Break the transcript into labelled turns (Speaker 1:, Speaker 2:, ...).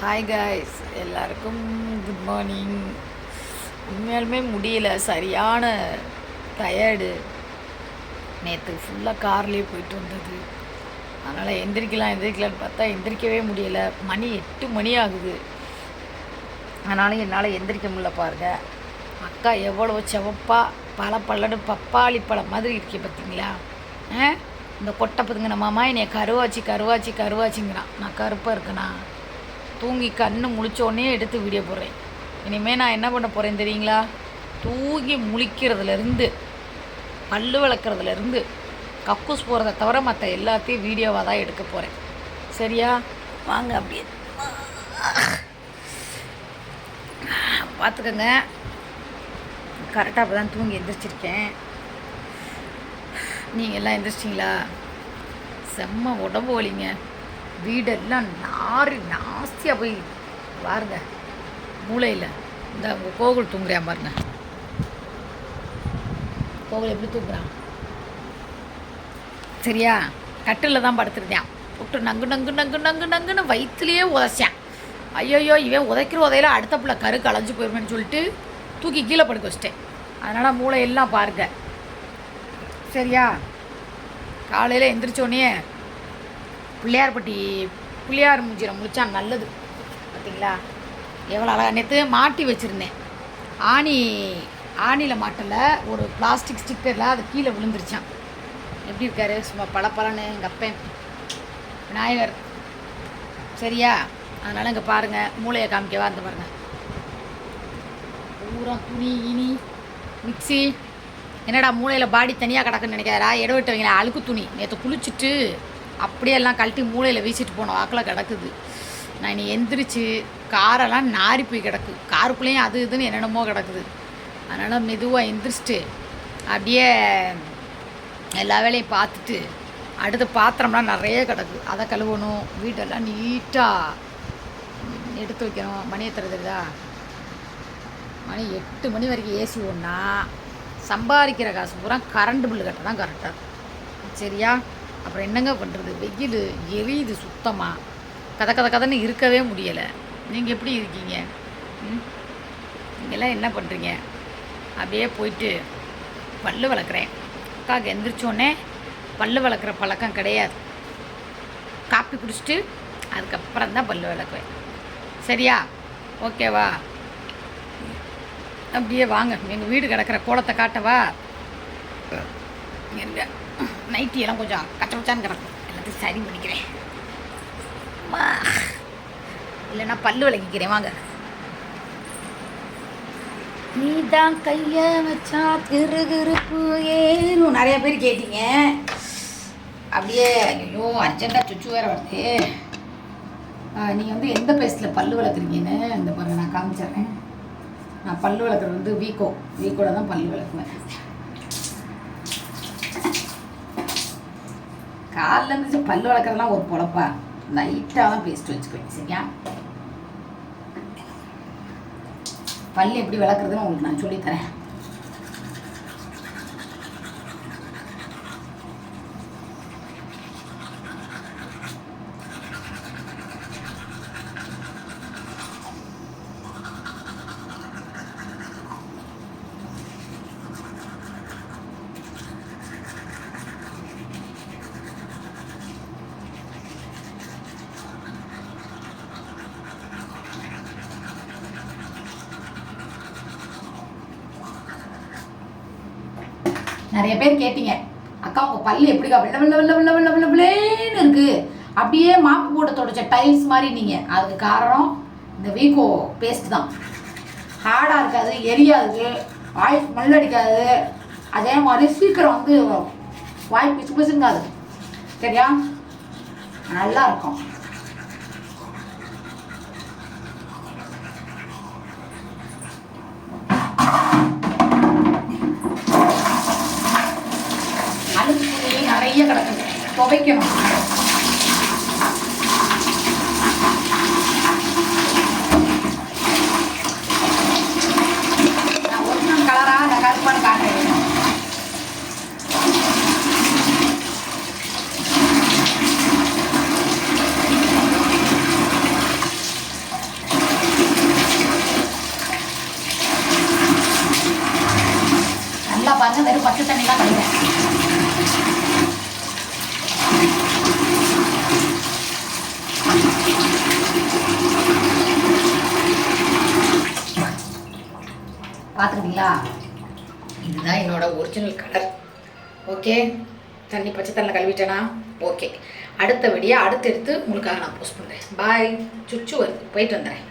Speaker 1: Hi guys எல்லாருக்கும் good morning உண்மையாலுமே முடியல. சரியான டயர்டு நேற்று ஃபுல்லாக கார்லேயே போயிட்டு வந்தது. அதனால் எந்திரிக்கலாம் எந்திரிக்கலான்னு பார்த்தா எந்திரிக்கவே முடியல. மணி எட்டு மணி ஆகுது. அதனால் என்னால் எந்திரிக்க முடியல பாருங்க. அக்கா எவ்வளோ செவப்பாக பல பல்லடு பப்பாளி பழம் மாதிரி இருக்கே பார்த்தீங்களா ஆ? இந்த கொட்டை பதுங்கின மாமா என்னை கருவாச்சி கருவாச்சி கருவாச்சிங்கிறான். நான் கருப்பாக இருக்கேனா? தூங்கி கண்ணு முழிச்சோடனே எடுத்து வீடியோ போடுறேன். இனிமேல் நான் என்ன பண்ண போகிறேன் தெரியுங்களா? தூங்கி முழிக்கிறதுலேருந்து பல்லு விளக்குறதுலேருந்து கக்கூஸ் போகிறத தவிர மற்ற எல்லாத்தையும் வீடியோவாக தான் எடுக்க போகிறேன் சரியா? வாங்க அப்படியே. பார்த்துக்கோங்க. கரெக்டாக அப்போ தான் தூங்கி எந்திரிச்சிருக்கேன். நீங்கள் எல்லாம் எந்திரிச்சிங்களா? செம்ம உடம்பு வலிங்க. வீடெல்லாம் நாரி நாஸ்தியாக போய் பாருங்க. மூளையில். இந்த உங்கள் கோகுல் தூங்குறியான் பாருங்க. கோகுல் எப்படி தூங்குறான் சரியா? கட்டில் தான் படுத்துருந்தேன். புட்டு நங்கு நங்கு நங்கு நங்கு நங்குன்னு வயிற்றுலேயே உதச்சேன். ஐயோயோ இவன் உதைக்கிற உதையில அடுத்த பிள்ளை கரு களைஞ்சு போயிருமேன்னு சொல்லிட்டு தூக்கி கீழே படுக்க வச்சிட்டேன். அதனால் மூளையெல்லாம் பாருங்க. சரியா? காலையில் எந்திரிச்சோன்னே பிள்ளையார்பட்டி பிள்ளையார் மூஞ்சிரை முடித்தா நல்லது. பார்த்தீங்களா எவ்வளோ அழகாக நேற்று மாட்டி வச்சுருந்தேன். ஆணி ஆணியில் மாட்டில். ஒரு பிளாஸ்டிக் ஸ்டிக்கரில் அது கீழே விழுந்துருச்சான் எப்படி இருக்காரு? சும்மா பளபளன்னு எங்கள் அப்பேன். விநாயகர். சரியா? அதனால் இங்கே பாருங்கள் மூளையை காமிக்கவா இருந்து பாருங்கள் பூரா துணி இனி மிக்சி என்னடா மூளையில் பாடி தனியாக கிடக்குன்னு நினைக்காதா இடம் விட்டு வைங்களா அழுக்கு துணி. நேற்று குளிச்சுட்டு அப்படியே எல்லாம் கழட்டி மூளையில் வீசிட்டு போன வாக்கில் கிடக்குது. நான் இனி எந்திரிச்சு காரெல்லாம் நாரி போய் கிடக்கு. காருக்குள்ளேயும் அது இதுன்னு என்னென்னமோ கிடக்குது. அதனால் மெதுவாக எந்திரிச்சிட்டு அப்படியே எல்லா வேலையும் பார்த்துட்டு அடுத்து பாத்திரம்லாம் நிறைய கிடக்கு. அதை கழுவணும். வீட்டெல்லாம் நீட்டாக எடுத்து வைக்கணும். மணி எத்தனை தெரியுதா? மணி எட்டு மணி வரைக்கும் ஏசி ஒன்றா சம்பாதிக்கிற காசு பூரா கரண்ட் பில்லு கட்ட தான் கரெக்டாக சரியா? அப்புறம் என்னங்க பண்ணுறது வெயில் எரியுது சுத்தமாக கதை கதை கதைன்னு இருக்கவே முடியலை. நீங்கள் எப்படி இருக்கீங்க? ம்? நீங்கள்லாம் என்ன பண்ணுறீங்க அப்படியே போயிட்டு பல்லு வளர்க்குறேன். அக்காவுக்கு எந்திரிச்சோடனே பல்லு வளர்க்குற பழக்கம் கிடையாது. காப்பி குடிச்சிட்டு அதுக்கப்புறம் தான் பல்லு விளக்குவேன் சரியா? ஓகேவா? அப்படியே வாங்க. எங்கள் வீடு கிடக்கிற கோலத்தை காட்டவா? எங்க நைட்டி எல்லாம் கொஞ்சம் கச்சபச்சான்னு கிடக்கும் எல்லாத்தையும் சரி பண்ணிக்கிறேன் அம்மா. இல்லைன்னா பல்லு விளக்கிக்கிறேன் வாங்க நீ தான் கைய வச்சா கிருகிருப்பு ஏறும் நிறைய பேர் கேட்டீங்க அப்படியே ஐயோ அர்ஜென்ட்டாக சுச்சு வேற வருது நீங்கள் வந்து எந்த பேஸ்ட்டில் பல்லு வளர்க்குறீங்கன்னு இந்த பாருங்க நான் காமிச்சிடுறேன் நான் பல்லு வளர்க்குறது வந்து வீக்கோ வீக்கோட தான் பல்லு வளர்க்குவேன் காலைல இருந்துச்சு பல் வளர்க்குறதுலாம் ஒரு பொழப்பா? லைட்டாக தான் பேஸ்ட் வச்சுக்குவேன் சரியா? பல் எப்படி வளர்க்குறதுன்னு உங்களுக்கு நான் சொல்லித்தரேன் நிறைய பேர் கேட்டீங்க அக்கா உங்க பல்லு எப்படிக்கா? வெள்ள வெள்ள வெள்ள வெள்ள வெள்ள வெள்ள வெள்ளேன்னு இருக்கு. அப்படியே மாப்பு போட்டு தொடச்ச டைல்ஸ் மாதிரி நீங்க. அதுக்கு காரணம் இந்த வீகோ பேஸ்ட் தான். ஹார்டாக இருக்காது எரியாது வாய் ஸ்மெல் அடிக்காது. அதே மாதிரி சீக்கிரம் வந்து வாய் பிசு பிசுங்காது சரியா? நல்லா இருக்கும். துணி நிறைய கிடக்குது துவைக்கணும் நான் ஒரிஜினல் கலரா அந்த கருப்பான்னு காட்டுறேன் பச்சை தண்ணி தான் கழுவேன் பார்த்துக்கிட்டீங்களா இதுதான் என்னோட ஒரிஜினல் கலர் ஓகே தண்ணி பச்சை தண்ணி கழுவிட்டேனா? ஓகே அடுத்த அடுத்தடுத்து அடுத்து எடுத்து உங்களுக்காக நான் போஸ்ட் பண்ணுறேன் பாய் சுச்சு வருது. போயிட்டு வந்துடுறேன்.